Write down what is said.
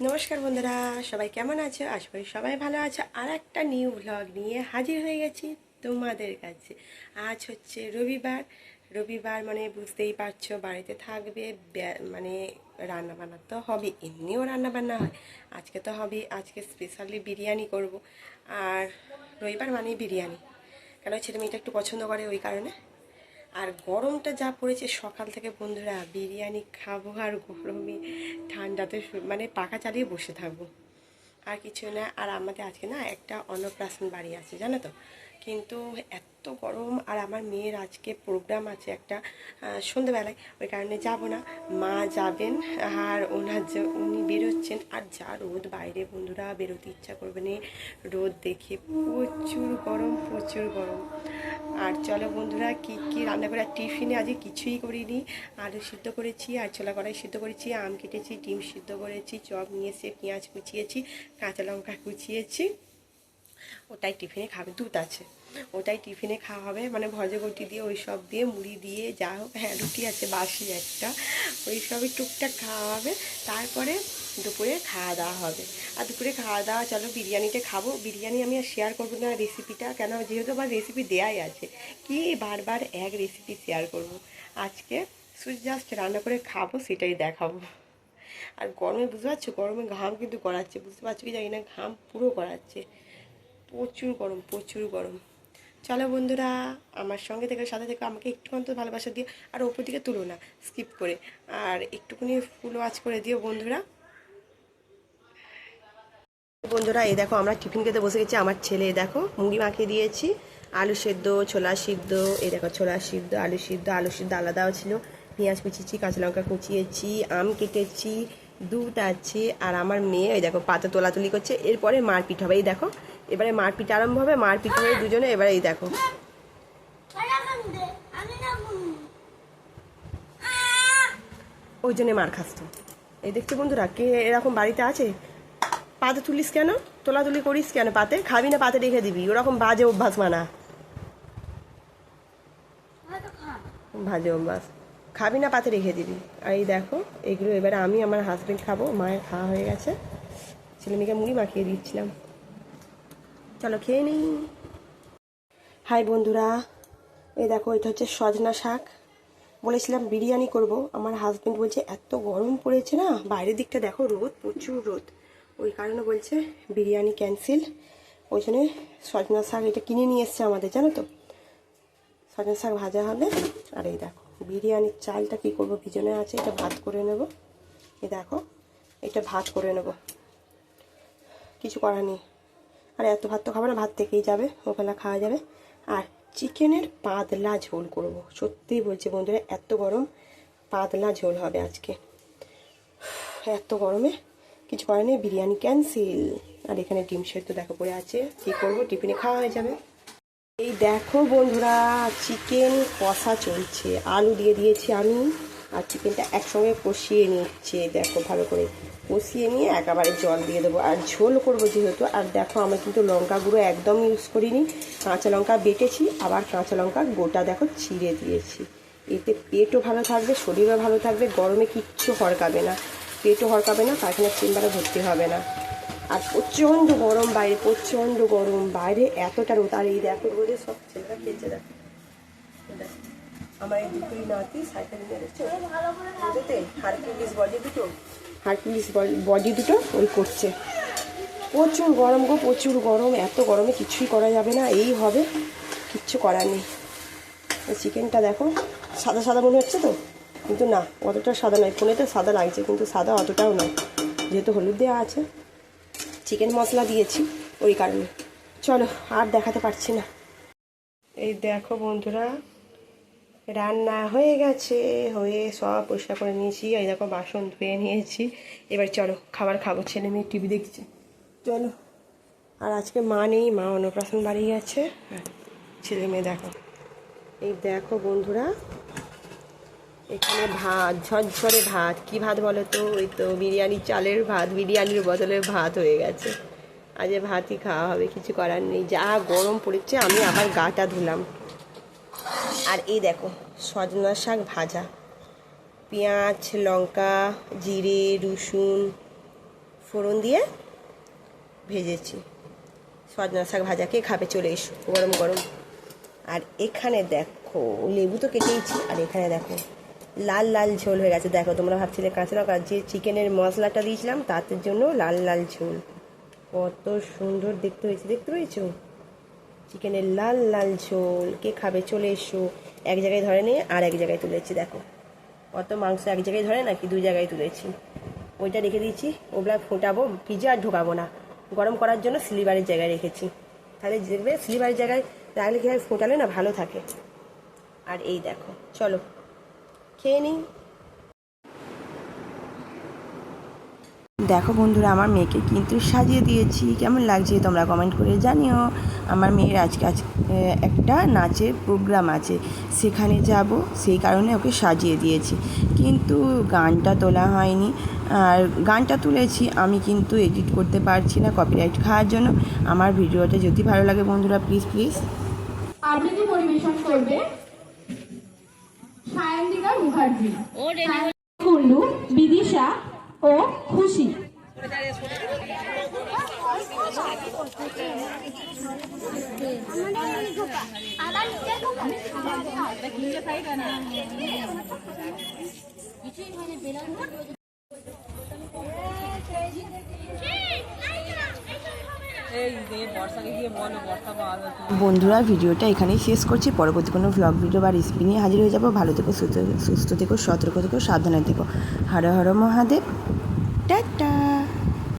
নমস্কার বন্ধুরা, সবাই কেমন আছো? আশা করি সবাই ভালো আছো। আর একটা নিউ ব্লগ নিয়ে হাজির হয়ে গেছি তোমাদের কাছে। আজ হচ্ছে রবিবার। রবিবার মানে বুঝতেই পারছ, বাড়িতে থাকবে মানে রান্না বান্না তো হবে, এমনিও রান্না বান্না হয়। আজকে তো হবে, আজকে স্পেশালি বিরিয়ানি করব। আর রবিবার মানেই বিরিয়ানি। কেন ছেলে মেয়েটা একটু পছন্দ করে ওই কারণে? আর গরমটা যা পড়েছে সকাল থেকে বন্ধুরা বিরিয়ানি খাব আর গরমে ঠান্ডাতে মানে পাখা চালিয়ে বসে থাকব। আর কিছু না আর আমাদের আজকে না একটা অন্নপ্রাশন বাড়ি আছে জানো তো? কিন্তু এত গরম আর আমার মেয়ের আজকে প্রোগ্রাম আছে একটা আহ, সন্ধেবেলায়। ওই কারণে যাব না। মা যাবেন আর ওনার যে উনি বেরোচ্ছেন। আর যা রোদ বাইরে বন্ধুরা বেরোতে ইচ্ছা করবে না। রোদ দেখে প্রচুর গরম প্রচুর গরম। আর চলো বন্ধুরা, কি কি রান্না করে টিফিনে? আজকে কিছুই করিনি। আলু সিদ্ধ করেছি, আর ছোলা কড়াই সিদ্ধ করেছি, আম কেটেছি, ডিম সিদ্ধ করেছি, চপ নিয়ে এসে পেঁয়াজ কুচিয়েছি, কাঁচা লঙ্কা কুচিয়েছি। ওটাই টিফিনে খাবে, দুধ আছে। ওটাই টিফিনে খাওয়া হবে। মানে ভজগটি দিয়ে, ওই সব দিয়ে, মুড়ি দিয়ে, যা হোক হ্যাঁ রুটি আছে, বাসি একটা, ওই সবই টুকটাক খাওয়া হবে। তারপরে দুপুরে খাওয়া দাওয়া হবে। আর দুপুরে খাওয়া দাওয়া, চলো বিরিয়ানিটা খাব। বিরিয়ানি আমি আর শেয়ার করব না রেসিপিটা কেন যেহেতু আমার রেসিপি দেয়াই আছে। কি বারবার এক রেসিপি শেয়ার করব? আজকে শুধু জাস্ট রান্না করে খাব, সেটাই দেখাবো। আর গরমে বুঝতে পারছ? গরমে ঘাম কিন্তু গড়াচ্ছে। বুঝতে পারছ কি জানি না? ঘাম পুরো গড়াচ্ছে। প্রচুর গরম প্রচুর গরম। চলো বন্ধুরা, আমার সঙ্গে থেকে, সাথে থেকে, আমাকে একটু অন্তত ভালোবাসা দিয়ে আর ওপর দিকে তুলো না স্কিপ করে। আর একটুখানি ফুল ওয়াচ করে দিও বন্ধুরা। বন্ধুরা, এই দেখো আমরা টিফিন খেতে বসে গেছি। আমার ছেলে দেখো, মুড়ি মাখিয়ে দিয়েছি। আলু সেদ্ধ, ছোলা সিদ্ধ, এই দেখো, ছোলা সিদ্ধ, আলু সিদ্ধ আলু সিদ্ধ আলাদাও ছিল। পেঁয়াজ কুচিয়েছি, কাঁচা লঙ্কা কুচিয়েছি, আম কেটেছি, দুধ আছে, আর আমার মেয়ে ওই দেখো, পাতা তোলাতুলি করছে। এরপরে মারপিট হবে, এই দেখো। এবারে মারপিট আরম্ভ হবে, মারপিট হবে দুজনে এবারে এই দেখো। ওই জন্যে মার খাস তো। এই দেখছ বন্ধুরা, কে এরকম বাড়িতে আছে? পাতে তুলিস কেন? তোলাতুলি করিস কেন পাতে? খাবি না পাতে রেখে দিবি? ওরকম বাজে অভ্যাস মানা। বাজে অভ্যাস। খাবি না পাতে রেখে দিবি। আর এই দেখো, এগুলো এবারে আমি আমার হাজবেন্ড খাব। মায়ের খাওয়া হয়ে গেছে। ছেলে মেয়েকে মুড়ি মাখিয়ে দিচ্ছিলাম। চলো খেয়ে নিই। হাই বন্ধুরা, এই দেখো, এটা হচ্ছে সজনা শাক। বলেছিলাম বিরিয়ানি করব। আমার হাজবেন্ড বলছে, এত গরম পড়েছে না? বাইরের দিকটা দেখো, রোদ, প্রচুর রোদ। ওই কারণে বলছে বিরিয়ানি ক্যান্সেল ওই জন্যে সজনা শাক এটা কিনে নিয়ে এসছে আমাদের, জানো তো? সজনা শাক ভাজা হবে। আর এই দেখো, বিরিয়ানির চালটা কী করব ভিজনে আছে, এটা ভাত করে নেব। এই দেখো, এটা ভাত করে নেব। কিছু করার নেই। আর এত ভাত তো খাব না, ভাত থেকেই যাবে, ওবেলা খাওয়া যাবে। আর চিকেনের পাতলা ঝোল করব। সত্যিই বলছি বন্ধুরা, এত গরম পাতলা ঝোল হবে আজকে। এত গরমে কিছু করার নেই, বিরিয়ানি ক্যান্সেল আর এখানে ডিম সেদ্ধ দেখো পড়ে আছে, কী করব? টিফিনে খাওয়া হয়ে যাবে। এই দেখো বন্ধুরা চিকেন কষা চলছে। আলু দিয়ে দিয়েছি আমি, আর চিকেনটা একসঙ্গে কষিয়ে নিচ্ছে। দেখো ভালো করে কষিয়ে নিয়ে একেবারে জল দিয়ে দেবো। আর ঝোল করব যেহেতু, আর দেখো আমি কিন্তু লঙ্কা গুঁড়ো একদম ইউজ করিনি। কাঁচা লঙ্কা বেটেছি, আবার কাঁচা লঙ্কা গোটা দেখো ছিঁড়ে দিয়েছি। এতে পেটও ভালো থাকবে, শরীরও ভালো থাকবে, গরমে কিচ্ছু হরকাবে না। পেটও হরকাবে না পায়খানার চেম্বারে ভর্তি হবে না। আর প্রচণ্ড গরম বাইরে প্রচণ্ড গরম বাইরে এতটা রোদ। আর এই দেখো রোদে সব ছেলেরা খেলছে দেখো। আমার এই দুটোই নাতি সাইকেল নিয়ে হারকিউলিস বডি দুটো? হারকিউলিস বডি দুটো ওই করছে। প্রচুর গরম গো প্রচুর গরম। এত গরমে কিছুই করা যাবে না এই হবে। কিচ্ছু করার নেই। চিকেনটা দেখো সাদা সাদা মনে হচ্ছে তো? কিন্তু না, অতটা সাদা নয়। ফোনেতে সাদা লাগছে, কিন্তু সাদা অতটাও নয়। যেহেতু হলুদ দেওয়া আছে, চিকেন মশলা দিয়েছি ওই কারণে। চলো, আর দেখাতে পারছি না। এই দেখো বন্ধুরা, রান্না হয়ে গেছে, হয়ে সব পরিষ্কার করে নিয়েছি। এই দেখো, বাসন ধুয়ে নিয়েছি। এবার চলো, খাবার খাব, ছেলে মেয়ে টিভি দেখছে। চলো, আর আজকে মা নেই, মা অন্নপ্রাশন বাড়ি গেছে ছেলে মেয়ে দেখো। এই দেখো বন্ধুরা এখানে ভাত, ঝরঝরে ভাত। কি ভাত বলো তো? ওই তো বিরিয়ানি চালের ভাত, বিরিয়ানির বদলে ভাত হয়ে গেছে। আজ ভাতই খাওয়া হবে, কিছু করার নেই। যা গরম পড়েছে, আমি আবার গাটা ধুলাম। আর এই দেখো, সজনা শাক ভাজা। পেঁয়াজ, লঙ্কা, জিরে, রসুন, ফোড়ন দিয়ে ভেজেছি। সজনা শাক ভাজা কে খাবে, চলে এসো। গরম গরম। আর এখানে দেখো, লেবু তো কেটেইছি। আর এখানে দেখো লাল লাল ঝোল হয়ে গেছে। দেখো, তোমরা ভাবছিলে কাঁচা লঙ্কা যে চিকেনের মশলাটা দিয়েছিলাম তার জন্য লাল লাল ঝোল। কত সুন্দর দেখতে হয়েছে, দেখতে পেয়েছ? চিকেনের লাল লাল ঝোল, কে খাবে? চলে এসো। এক জায়গায় ধরে নিয়ে আর এক জায়গায় তুলেছি দেখো। কত মাংস এক জায়গায় ধরে নাকি দুই জায়গায় তুলেছি ওইটা রেখে দিয়েছি, ওগুলা ফোটাবো, ভিজে আর ঢোকাবো না। গরম করার জন্য স্লিভারের জায়গায় রেখেছি। তাহলে দেখবে স্লিভারের জায়গায় রাখলে কি ফোটালে না ভালো থাকে। আর এই দেখো, চলো। খেয়ে নিই দেখো বন্ধুরা, আমার মেয়েকে কিন্তু সাজিয়ে দিয়েছি। কেমন লাগছে তোমরা কমেন্ট করে জানিও। আমার মেয়ের আজকে আজ একটা নাচের প্রোগ্রাম আছে। সেখানে যাব, সেই কারণে ওকে সাজিয়ে দিয়েছি। কিন্তু গানটা তোলা হয়নি। আর গানটা তুলেছি, আমি কিন্তু এডিট করতে পারছি না কপিরাইট খাওয়ার জন্য। আমার ভিডিওটা যদি ভালো লাগে বন্ধুরা প্লিজ প্লিজ আবৃত্তি পরিবেশন করবে? সায়ন্তিকা মুখার্জি। কুন্ডু বিদিশা ও খুশি। বন্ধুরা, ভিডিওটা এখানেই শেষ করছি। পরবর্তী কোনো ভ্লগ ভিডিও বা রেসিপি নিয়ে হাজির হয়ে যাব। ভালো থেকো, সুস্থ থেকো, সতর্ক থেকো, সাবধানে থেকো। হর হর মহাদেব।